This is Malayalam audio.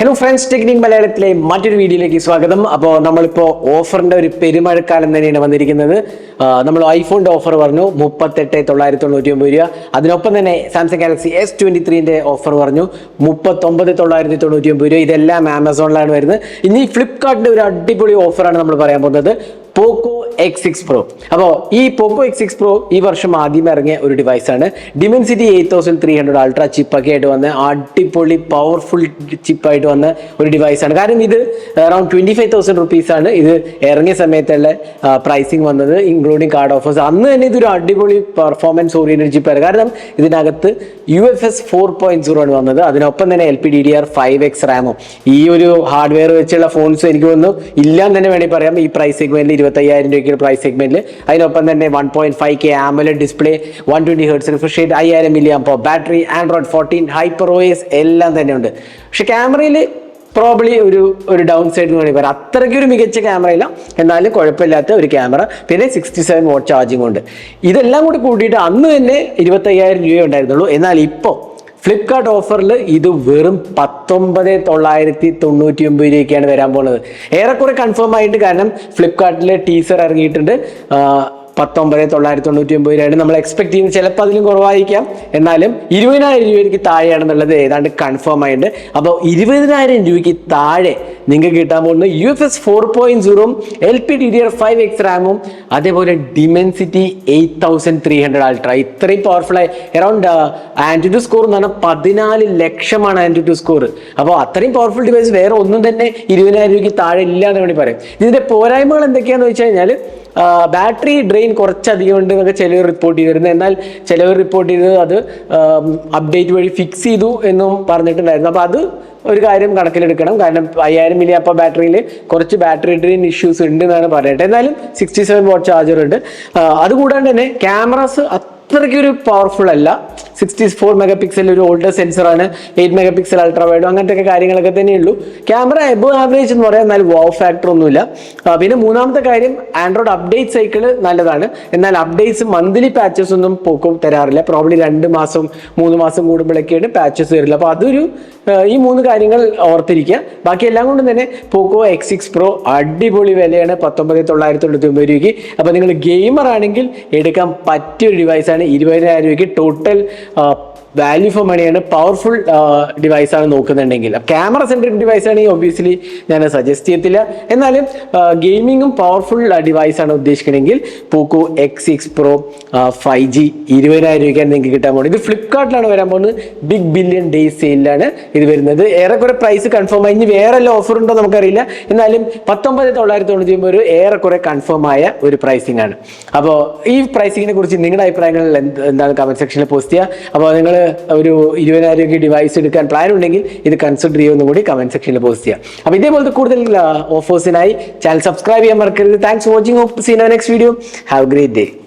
ഹലോ ഫ്രണ്ട്സ് ടെക്നിക് മലയാളത്തിലെ മറ്റൊരു വീഡിയോയിലേക്ക് സ്വാഗതം. അപ്പോൾ നമ്മളിപ്പോൾ ഓഫറിന്റെ ഒരു പെരുമഴക്കാലം തന്നെയാണ് വന്നിരിക്കുന്നത്. നമ്മൾ ഐഫോണിന്റെ ഓഫർ പറഞ്ഞു മുപ്പത്തെട്ട് തൊള്ളായിരത്തി തൊണ്ണൂറ്റി ഒമ്പത് രൂപ. അതിനൊപ്പം തന്നെ സാംസങ് ഗാലക്സി എസ് ട്വന്റി ത്രീന്റെ ഓഫർ പറഞ്ഞു മുപ്പത്തൊമ്പത് തൊള്ളായിരത്തി തൊണ്ണൂറ്റി ഒമ്പത് രൂപ. ഇതെല്ലാം ആമസോണിലാണ് വരുന്നത്. ഇനി ഫ്ലിപ്കാർട്ടിന്റെ ഒരു അടിപൊളി ഓഫറാണ് നമ്മൾ പറയാൻ പോകുന്നത്. പോക്കോ എക്സ് സിക്സ് പ്രോ അപ്പോൾ ഈ പോക്കോ എക്സ് സിക്സ് പ്രോ ഈ വർഷം ആദ്യം ഇറങ്ങിയ ഒരു ഡിവൈസാണ് Dimensity eight thousand three hundred ultra ചിപ്പൊക്കെ ആയിട്ട് വന്ന അടിപൊളി പവർഫുൾ ചിപ്പായിട്ട് വന്ന ഒരു ഡിവൈസാണ് കാരണം ഇത് അറൌണ്ട് ട്വന്റി ഫൈവ് തൗസൻഡ് റുപ്പീസാണ് ഇത് ഇറങ്ങിയ സമയത്തുള്ള പ്രൈസിങ് വന്നത് ഇൻക്ലൂഡിങ് കാർഡ് ഓഫേഴ്സ് അന്ന് തന്നെ ഇതൊരു അടിപൊളി പെർഫോമൻസ് ഓറിയന്റഡ് ചിപ്പായിരുന്നു കാരണം ഇതിനകത്ത് U F S four point zero ആണ് വന്നത്. അതിനൊപ്പം തന്നെ L P D D R five X റാമും ഈ ഒരു ഹാർഡ്വെയർ വെച്ചുള്ള ഫോൺസ് എനിക്ക് തോന്നുന്നു ഇല്ലാന്ന് തന്നെ വേണമെങ്കിൽ പറയാം. ഈ പ്രൈസ് സെഗ്മെന്റിൽ ഇരുപത്തയ്യായിരം രൂപയ്ക്ക് പ്രൈസ് സെഗ്മെന്റിൽ അതിനൊപ്പം തന്നെ one point five K AMOLED display one twenty hertz refresh അയ്യായിരം മില്ലി അപ്പോൾ battery Android fourteen Hyper OS എല്ലാം തന്നെ ഉണ്ട്. പക്ഷെ ക്യാമറയിൽ പ്രോബ്ലി ഒരു ഒരു ഡൗൺ സൈഡ് എന്ന് വേണമെങ്കിൽ പറയാം. അത്രയ്ക്ക് ഒരു മികച്ച ക്യാമറ ഇല്ല. എന്നാലും കുഴപ്പമില്ലാത്ത ഒരു ക്യാമറ പിന്നെ സിക്സ്റ്റി സെവൻ വോട്ട് ചാർജിംഗ് ഉണ്ട്. ഇതെല്ലാം കൂടി കൂട്ടിയിട്ട് അന്ന് തന്നെ ഇരുപത്തയ്യായിരം രൂപ ഉണ്ടായിരുന്നുള്ളൂ. എന്നാൽ ഇപ്പോൾ ഫ്ലിപ്കാർട്ട് ഓഫറിൽ ഇത് വെറും പത്തൊമ്പത് തൊള്ളായിരത്തി തൊണ്ണൂറ്റി ഒമ്പത് രൂപയ്ക്കാണ് വരാൻ പോകുന്നത്. ഏറെക്കുറെ കൺഫേം ആയിട്ട് കാരണം ഫ്ലിപ്കാർട്ടിൽ ടീസർ ഇറങ്ങിയിട്ടുണ്ട്. പത്തൊമ്പത് തൊള്ളായിരത്തി തൊണ്ണൂറ്റി ഒമ്പത് രൂപയാണ്. നമ്മൾ എക്സ്പെക്ട് ചെയ്യുന്നത് ചിലപ്പോൾ അതിലും കുറവായിരിക്കാം. എന്നാലും ഇരുപതിനായിരം രൂപയ്ക്ക് താഴെയാണെന്നുള്ളത് ഏതാണ്ട് കൺഫേം ആയിട്ടുണ്ട്. അപ്പോൾ ഇരുപതിനായിരം രൂപയ്ക്ക് താഴെ നിങ്ങൾക്ക് കിട്ടാൻ പോകുന്നത് U F S four point സീറോയും L P D D R five X റാമും അതേപോലെ Dimensity eight thousand three hundred ultra ഇത്രയും പവർഫുൾ ആയി അറൌണ്ട് ആന്റിറ്റ്യൂ സ്കോർ എന്ന് പറഞ്ഞാൽ പതിനാല് ലക്ഷമാണ് ആന്റിറ്റ്യൂ സ്കോർ അപ്പോൾ അത്രയും പവർഫുൾ ഡിവൈസ് വേറെ ഒന്നും തന്നെ ഇരുപതിനായിരം രൂപയ്ക്ക് താഴെ ഇല്ല എന്ന് വേണമെങ്കിൽ പറയാം. ഇതിന്റെ പോരായ്മകൾ എന്തൊക്കെയാണെന്ന് വെച്ച് കഴിഞ്ഞാൽ ബാറ്ററി ഡ്രെയിൻ കുറച്ചധികം ഉണ്ട് എന്നൊക്കെ ചിലവർ റിപ്പോർട്ട് ചെയ്തിരുന്നു. എന്നാൽ ചിലവർ റിപ്പോർട്ട് ചെയ്തത് അത് അപ്ഡേറ്റ് വഴി ഫിക്സ് ചെയ്തു എന്നും പറഞ്ഞിട്ടുണ്ടായിരുന്നു. അപ്പോൾ അത് ഒരു കാര്യം കണക്കിലെടുക്കണം. കാരണം അയ്യായിരം മില്ലി അപ്പോൾ ബാറ്ററിയിൽ കുറച്ച് ബാറ്ററി ഡ്രെയിൻ ഇഷ്യൂസ് ഉണ്ട് എന്നാണ് പറയട്ടെ. എന്നാലും സിക്സ്റ്റി സെവൻ വാട്ട് ചാർജർ ഉണ്ട് അതുകൂടാണ്ട് തന്നെ ക്യാമറാസ് അത്രയ്ക്ക് ഒരു പവർഫുൾ അല്ല. സിക്സ്റ്റി ഫോർ മെഗാ പിക്സൽ ഒരു ഓൾഡർ സെൻസറാണ് എയ്റ്റ് മെഗാ പിക്സൽ അൾട്രാ വൈഡോ അങ്ങനത്തെ കാര്യങ്ങളൊക്കെ തന്നെയുള്ളൂ. ക്യാമറ എബോ ആവറേജ് എന്ന് പറയാൻ എന്നാൽ വോ ഫാക്ടർ ഒന്നുമില്ല. പിന്നെ മൂന്നാമത്തെ കാര്യം ആൻഡ്രോയിഡ് അപ്ഡേറ്റ് സൈക്കിൾ നല്ലതാണ്. എന്നാൽ അപ്ഡേറ്റ്സ് മന്ത്ലി പാച്ചസ് ഒന്നും പോക്കും തരാറില്ല. പ്രോബ്ലി രണ്ട് മാസം മൂന്ന് മാസം കൂടുമ്പോഴൊക്കെയാണ് പാച്ചസ് വരില്ല. അപ്പോൾ അതൊരു ഈ മൂന്ന് കാര്യങ്ങൾ ഓർത്തിരിക്കുക. ബാക്കി എല്ലാം കൊണ്ടും തന്നെ പോക്കോ എക്സ് സിക്സ് പ്രോ അടിപൊളി വിലയാണ്. പത്തൊമ്പത് തൊള്ളായിരത്തി തൊണ്ണൂറ്റി ഒമ്പത് രൂപയ്ക്ക്. അപ്പോൾ നിങ്ങൾ ഗെയിമർ ആണെങ്കിൽ എടുക്കാൻ പറ്റിയ ഒരു ഡിവൈസാണ് ഇരുപതിനായിരം രൂപയ്ക്ക് ടോട്ടൽ വാല്യൂ ഫോർ മണിയാണ് പവർഫുൾ ഡിവൈസ് ആണ് നോക്കുന്നുണ്ടെങ്കിൽ. ക്യാമറ സെൻട്രിക് ഡിവൈസ് ആണെങ്കിൽ ഒബ്വിയസ്ലി ഞാൻ സജസ്റ്റ് ചെയ്യത്തില്ല. എന്നാലും ഗെയിമിങ്ങും പവർഫുൾ ഡിവൈസ് ആണ് ഉദ്ദേശിക്കണമെങ്കിൽ Poco X six pro five G ഇരുപതിനായിരം രൂപയ്ക്കാണ് നിങ്ങൾക്ക് കിട്ടാൻ പോകുന്നത്. ഇത് ഫ്ലിപ്കാർട്ടിലാണ് വരാൻ പോകുന്നത്. ബിഗ് ബില്യൺ ഡേയ്സ് സെയിലാണ് ഇത് വരുന്നത്. ഏറെക്കുറെ പ്രൈസ് കൺഫേം ആയി. ഇനി വേറെ വല്ല ഓഫർ ഉണ്ടോ നമുക്കറിയില്ല. എന്നാലും പത്തൊമ്പത് തൊള്ളായിരത്തി തൊണ്ണൂറ്റി ഒരു ഏറെക്കുറെ കൺഫേം ആയ ഒരു പ്രൈസിംഗ് ആണ്. അപ്പോൾ ഈ പ്രൈസിങ്ങിനെ കുറിച്ച് നിങ്ങളുടെ അഭിപ്രായങ്ങൾ എന്താണ് കമന്റ് സെക്ഷനിൽ പോസ്റ്റ് ചെയ്യുക. അപ്പോൾ നിങ്ങൾ ഒരു ഇരുപതിനായിരം ഡിവൈസ് എടുക്കാൻ പ്ലാൻ ഉണ്ടെങ്കിൽ ഇത് കൺസിഡർ ചെയ്യുമെന്നും കൂടി കമന്റ് സെക്ഷനിൽ പോസ്റ്റ് ചെയ്യാം അപ്പോൾ ഇതേപോലത്തെ കൂടുതൽ ഓഫേഴ്സിനായി ചാനൽ സബ്സ്ക്രൈബ് ചെയ്യാൻ മറക്കരുത്. Thanks watching seen next video have great day